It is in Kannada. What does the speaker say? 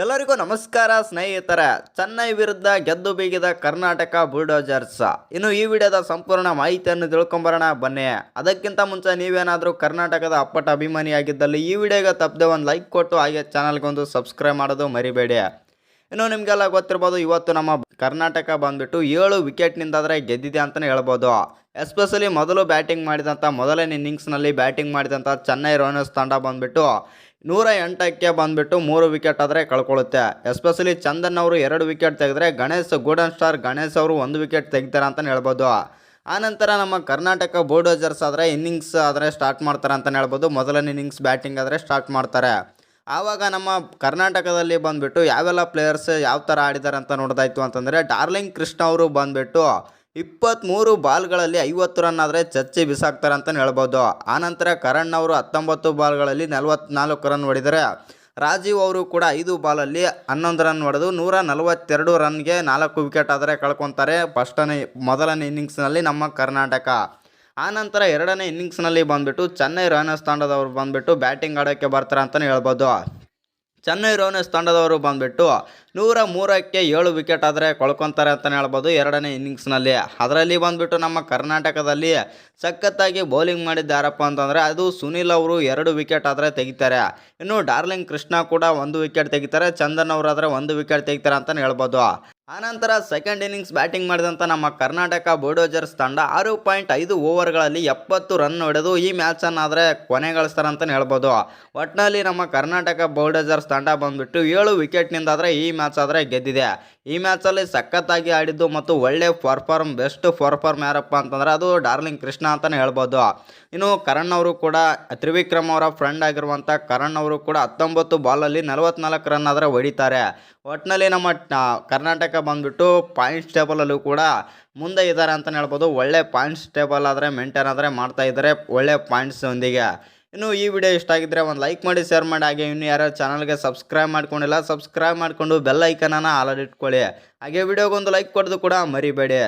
ಎಲ್ಲರಿಗೂ ನಮಸ್ಕಾರ ಸ್ನೇಹಿತರ. ಚೆನ್ನೈ ವಿರುದ್ಧ ಗೆದ್ದು ಬೀಗಿದ ಕರ್ನಾಟಕ ಬುಲ್ಡೋಜರ್ಸ್. ಇನ್ನು ಈ ವಿಡಿಯೋದ ಸಂಪೂರ್ಣ ಮಾಹಿತಿಯನ್ನು ತಿಳ್ಕೊಂಬರೋಣ, ಬನ್ನಿ. ಅದಕ್ಕಿಂತ ಮುಂಚೆ ನೀವೇನಾದರೂ ಕರ್ನಾಟಕದ ಅಪ್ಪಟ ಅಭಿಮಾನಿಯಾಗಿದ್ದಲ್ಲಿ ಈ ವಿಡಿಯೋಗೆ ತಪ್ಪದೆ ಒಂದು ಲೈಕ್ ಕೊಟ್ಟು ಹಾಗೆ ಚಾನಲ್ಗೆ ಒಂದು ಸಬ್ಸ್ಕ್ರೈಬ್ ಮಾಡೋದು ಮರಿಬೇಡಿ. ಇನ್ನು ನಿಮಗೆಲ್ಲ ಗೊತ್ತಿರ್ಬೋದು, ಇವತ್ತು ನಮ್ಮ ಕರ್ನಾಟಕ ಬಂದ್ಬಿಟ್ಟು ಏಳು ವಿಕೆಟ್ನಿಂದಾದರೆ ಗೆದ್ದಿದೆ ಅಂತಲೇ ಹೇಳ್ಬೋದು. ಎಸ್ಪೆಷಲಿ ಮೊದಲು ಬ್ಯಾಟಿಂಗ್ ಮಾಡಿದಂಥ, ಮೊದಲನೇ ಇನ್ನಿಂಗ್ಸ್ನಲ್ಲಿ ಬ್ಯಾಟಿಂಗ್ ಮಾಡಿದಂಥ ಚೆನ್ನೈ ರೋನರ್ಸ್ ತಂಡ ಬಂದ್ಬಿಟ್ಟು ನೂರ ಎಂಟಕ್ಕೆ ಬಂದ್ಬಿಟ್ಟು ಮೂರು ವಿಕೆಟ್ ಆದರೆ ಕಳ್ಕೊಳ್ಳುತ್ತೆ. ಎಸ್ಪೆಷಲಿ ಚಂದನ್ ಅವರು ಎರಡು ವಿಕೆಟ್ ತೆಗೆದ್ರೆ ಗಣೇಶ್ ಗೋಲ್ಡನ್ ಸ್ಟಾರ್ ಗಣೇಶ್ ಅವರು ಒಂದು ವಿಕೆಟ್ ತೆಗಿತಾರೆ ಅಂತಲೇ ಹೇಳ್ಬೋದು. ಆನಂತರ ನಮ್ಮ ಕರ್ನಾಟಕ ಬೋಲ್ಡೋಜರ್ಸ್ ಆದರೆ ಇನ್ನಿಂಗ್ಸ್ ಆದರೆ ಸ್ಟಾರ್ಟ್ ಮಾಡ್ತಾರೆ ಅಂತಲೇ ಹೇಳ್ಬೋದು. ಮೊದಲನೇ ಇನ್ನಿಂಗ್ಸ್ ಬ್ಯಾಟಿಂಗ್ ಆದರೆ ಸ್ಟಾರ್ಟ್ ಮಾಡ್ತಾರೆ. ಆವಾಗ ನಮ್ಮ ಕರ್ನಾಟಕದಲ್ಲಿ ಬಂದುಬಿಟ್ಟು ಯಾವೆಲ್ಲ ಪ್ಲೇಯರ್ಸ್ ಯಾವ ಥರ ಆಡಿದ್ದಾರೆ ಅಂತ ನೋಡೋದಾಯ್ತು ಅಂತಂದರೆ ಡಾರ್ಲಿಂಗ್ ಕೃಷ್ಣ ಅವರು ಬಂದುಬಿಟ್ಟು ಇಪ್ಪತ್ತ್ಮೂರು ಬಾಲ್ಗಳಲ್ಲಿ ಐವತ್ತು ರನ್ ಆದರೆ ಚಚ್ಚಿ ಬಿಸಾಕ್ತಾರೆ ಅಂತಲೇ ಹೇಳ್ಬೋದು. ಆನಂತರ ಕರಣ್ ಅವರು ಹತ್ತೊಂಬತ್ತು ಬಾಲ್ಗಳಲ್ಲಿ ನಲವತ್ನಾಲ್ಕು ರನ್ ಹೊಡೆದರೆ ರಾಜೀವ್ ಅವರು ಕೂಡ ಐದು ಬಾಲಲ್ಲಿ ಹನ್ನೊಂದು ರನ್ ಹೊಡೆದು ನೂರ ನಲವತ್ತೆರಡು ರನ್ಗೆ ನಾಲ್ಕು ವಿಕೆಟ್ ಆದರೆ ಕಳ್ಕೊತಾರೆ. ಫಸ್ಟನೇ, ಮೊದಲನೇ ಇನ್ನಿಂಗ್ಸ್ನಲ್ಲಿ ನಮ್ಮ ಕರ್ನಾಟಕ. ಆನಂತರ ಎರಡನೇ ಇನ್ನಿಂಗ್ಸ್ನಲ್ಲಿ ಬಂದುಬಿಟ್ಟು ಚೆನ್ನೈ ರಾಯನಸ್ ತಂಡದವರು ಬಂದುಬಿಟ್ಟು ಬ್ಯಾಟಿಂಗ್ ಆಡೋಕ್ಕೆ ಬರ್ತಾರೆ ಅಂತಲೇ ಹೇಳ್ಬೋದು. ಚೆನ್ನೈ ರೋನಿಸ್ ತಂಡದವರು ಬಂದುಬಿಟ್ಟು ನೂರ ಮೂರಕ್ಕೆ ಏಳು ವಿಕೆಟ್ ಆದರೆ ಕೊಳ್ಕೊತಾರೆ ಅಂತಲೇ ಹೇಳ್ಬೋದು ಎರಡನೇ ಇನ್ನಿಂಗ್ಸ್ನಲ್ಲಿ. ಅದರಲ್ಲಿ ಬಂದುಬಿಟ್ಟು ನಮ್ಮ ಕರ್ನಾಟಕದಲ್ಲಿ ಸಖತ್ತಾಗಿ ಬೌಲಿಂಗ್ ಮಾಡಿದ್ದಾರಪ್ಪ ಅಂತಂದರೆ ಅದು ಸುನಿಲ್ ಅವರು ಎರಡು ವಿಕೆಟ್ ಆದರೆ ತೆಗಿತಾರೆ. ಇನ್ನು ಡಾರ್ಲಿಂಗ್ ಕೃಷ್ಣ ಕೂಡ ಒಂದು ವಿಕೆಟ್ ತೆಗಿತಾರೆ. ಚಂದನ್ ಅವರಾದರೆ ಒಂದು ವಿಕೆಟ್ ತೆಗಿತಾರೆ ಅಂತಲೇ ಹೇಳ್ಬೋದು. ಆನಂತರ ಸೆಕೆಂಡ್ ಇನ್ನಿಂಗ್ಸ್ ಬ್ಯಾಟಿಂಗ್ ಮಾಡಿದಂಥ ನಮ್ಮ ಕರ್ನಾಟಕ ಬೋಡೋಜರ್ಸ್ ತಂಡ ಆರು ಪಾಯಿಂಟ್ ಐದು ಓವರ್ಗಳಲ್ಲಿ ಎಪ್ಪತ್ತು ರನ್ ಹೊಡೆದು ಈ ಮ್ಯಾಚನ್ನಾದರೆ ಕೊನೆ ಕೊನೆಗಳಿಸ್ತಾರೆ ಅಂತಲೇ ಹೇಳ್ಬೋದು. ಒಟ್ಟಿನಲ್ಲಿ ನಮ್ಮ ಕರ್ನಾಟಕ ಬೋಲ್ಡರ್ಸ್ ತಂಡ ಬಂದುಬಿಟ್ಟು ಏಳು ವಿಕೆಟ್ನಿಂದ ಆದರೆ ಈ ಮ್ಯಾಚ್ ಆದರೆ ಗೆದ್ದಿದೆ. ಈ ಮ್ಯಾಚಲ್ಲಿ ಸಖತ್ತಾಗಿ ಆಡಿದ್ದು ಮತ್ತು ಒಳ್ಳೆ ಪರ್ಫಾರ್ಮ್ ಬೆಸ್ಟ್ ಪರ್ಫಾರ್ಮ್ ಯಾರಪ್ಪ ಅಂತಂದ್ರೆ ಅದು ಡಾರ್ಲಿಂಗ್ ಕೃಷ್ಣ ಅಂತಲೇ ಹೇಳ್ಬೋದು. ಇನ್ನು ಕರಣ್ ಅವರು ಕೂಡ, ತ್ರಿವಿಕ್ರಮ್ ಅವರ ಫ್ರೆಂಡ್ ಆಗಿರುವಂಥ ಕರಣ್ ಅವರು ಕೂಡ ಹತ್ತೊಂಬತ್ತು ಬಾಲಲ್ಲಿ ನಲವತ್ತ್ನಾಲ್ಕು ರನ್ ಆದರೆ ಹೊಡಿತಾರೆ. ಒಟ್ಟಿನಲ್ಲಿ ನಮ್ಮ ಟ- ಕರ್ನಾಟಕ ಬಂದುಬಿಟ್ಟು ಪಾಯಿಂಟ್ಸ್ ಟೇಬಲಲ್ಲೂ ಕೂಡ ಮುಂದೆ ಇದ್ದಾರೆ ಅಂತಲೇ ಹೇಳ್ಬೋದು. ಒಳ್ಳೆ ಪಾಯಿಂಟ್ಸ್ ಟೇಬಲ್ ಆದರೆ ಮೇಂಟೈನ್ ಆದರೆ ಮಾಡ್ತಾ ಇದ್ದಾರೆ. ಒಳ್ಳೆ ಪಾಯಿಂಟ್ಸ್ ಒಂದಿಗೆ. ಇನ್ನು ಈ ವಿಡಿಯೋ ಇಷ್ಟ ಆಗಿದ್ರೆ ಒಂದು ಲೈಕ್ ಮಾಡಿ ಶೇರ್ ಮಾಡಿ. ಹಾಗೆ ಇನ್ನು ಯಾರು ಚಾನಲ್ಗೆ ಸಬ್ಸ್ಕ್ರೈಬ್ ಮಾಡ್ಕೊಂಡಿಲ್ಲ ಸಬ್ಸ್ಕ್ರೈಬ್ ಮಾಡಿಕೊಂಡು ಬೆಲ್ ಐಕನನ್ನು ಆಲ್ ಇಟ್ಕೊಳ್ಳಿ. ಹಾಗೆ ವಿಡಿಯೋಗೊಂದು ಲೈಕ್ ಕೊಡೋದು ಕೂಡ ಮರಿಬೇಡಿ.